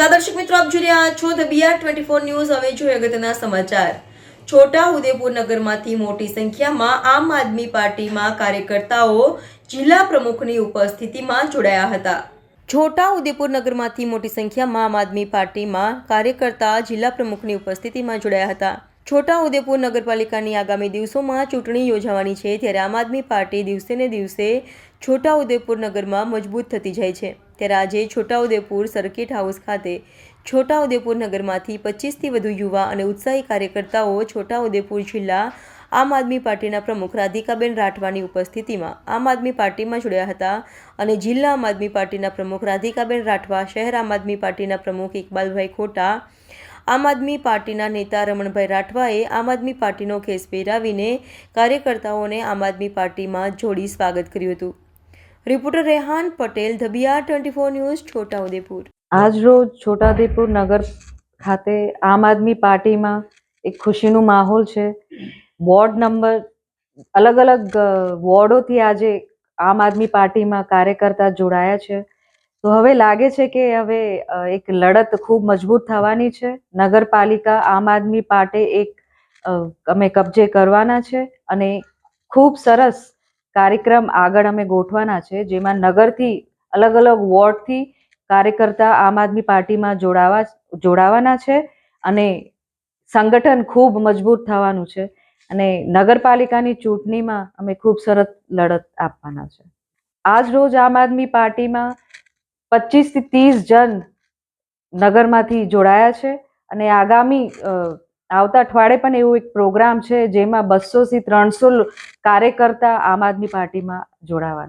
દર્શક મિત્રો, આપ જોઈ રહ્યા છો the BR twenty four news હવે જોઈએ અગત્યના સમાચાર. છોટા ઉદેપુર નગરમાંથી મોટી સંખ્યામાં આમ આદમી પાર્ટીમાં કાર્યકર્તાઓ જિલ્લા પ્રમુખની ઉપસ્થિતિમાં જોડાયા હતા. છોટા ઉદેપુર નગરમાંથી મોટી સંખ્યામાં આમ આદમી પાર્ટીમાં કાર્યકર્તા જિલ્લા પ્રમુખની ઉપસ્થિતિમાં જોડાયા હતા. છોટા ઉદેપુર નગરપાલિકાની આગામી દિવસોમાં ચૂંટણી યોજાવાની છે ત્યારે આમ આદમી પાર્ટી દિવસે ને દિવસે છોટા ઉદેપુર નગરમાં મજબૂત થતી જાય છે. ત્યારે આજે છોટા ઉદેપુર સર્કિટ હાઉસ ખાતે છોટા ઉદેપુર નગરમાંથી પચીસથી વધુ યુવા અને ઉત્સાહી કાર્યકર્તાઓ છોટા ઉદેપુર જિલ્લા આમ આદમી પાર્ટીના પ્રમુખ રાધિકાબેન રાઠવાની ઉપસ્થિતિમાં આમ આદમી પાર્ટીમાં જોડાયા હતા અને જિલ્લા આમ આદમી પાર્ટીના પ્રમુખ રાધિકાબેન રાઠવા, શહેર આમ આદમી પાર્ટીના પ્રમુખ ઇકબાલભાઈ ખોટા આમ આદમી પાર્ટીના નેતા રમણભાઈ રાઠવાએ આમ આદમી પાર્ટીનો ખેસ પહેરાવીને કાર્યકર્તાઓને આમ આદમી પાર્ટીમાં જોડી સ્વાગત કર્યું હતું. રિપોર્ટર રેહાન પટેલ, ધબિયા ટ્વેન્ટી ફોર ન્યૂઝ, છોટાઉદેપુર. આજ રોજ છોટાઉદેપુર નગર ખાતે આમ આદમી પાર્ટીમાં એક ખુશીનું માહોલ છે. વોર્ડ નંબર, અલગ અલગ વોર્ડોથી આજે આમ આદમી પાર્ટીમાં કાર્યકર્તા જોડાયા છે. તો હવે લાગે છે કે હવે એક લડત ખૂબ મજબૂત થવાની છે. નગરપાલિકા આમ આદમી પાર્ટી એક અમે કબજે કરવાના છે અને ખૂબ સરસ કાર્યક્રમ આગળ અમે ગોઠવાના છે, જેમાં નગરથી અલગ અલગ વોર્ડથી કાર્યકર્તા આમ આદમી પાર્ટીમાં જોડાવા, જોડાવાના છે અને સંગઠન ખૂબ મજબૂત થવાનું છે અને નગરપાલિકાની ચૂંટણીમાં અમે ખૂબ સરસ લડત આપવાના છે. આજ રોજ આમ આદમી પાર્ટીમાં પચીસથી ત્રીસ જણ નગરમાંથી જોડાયા છે અને આગામી આવતા અઠવાડિયે પણ એવું એક પ્રોગ્રામ છે જેમાં બસો થી ત્રણસો કાર્યકર્તા આમ આદમી પાર્ટીમાં જોડાવાના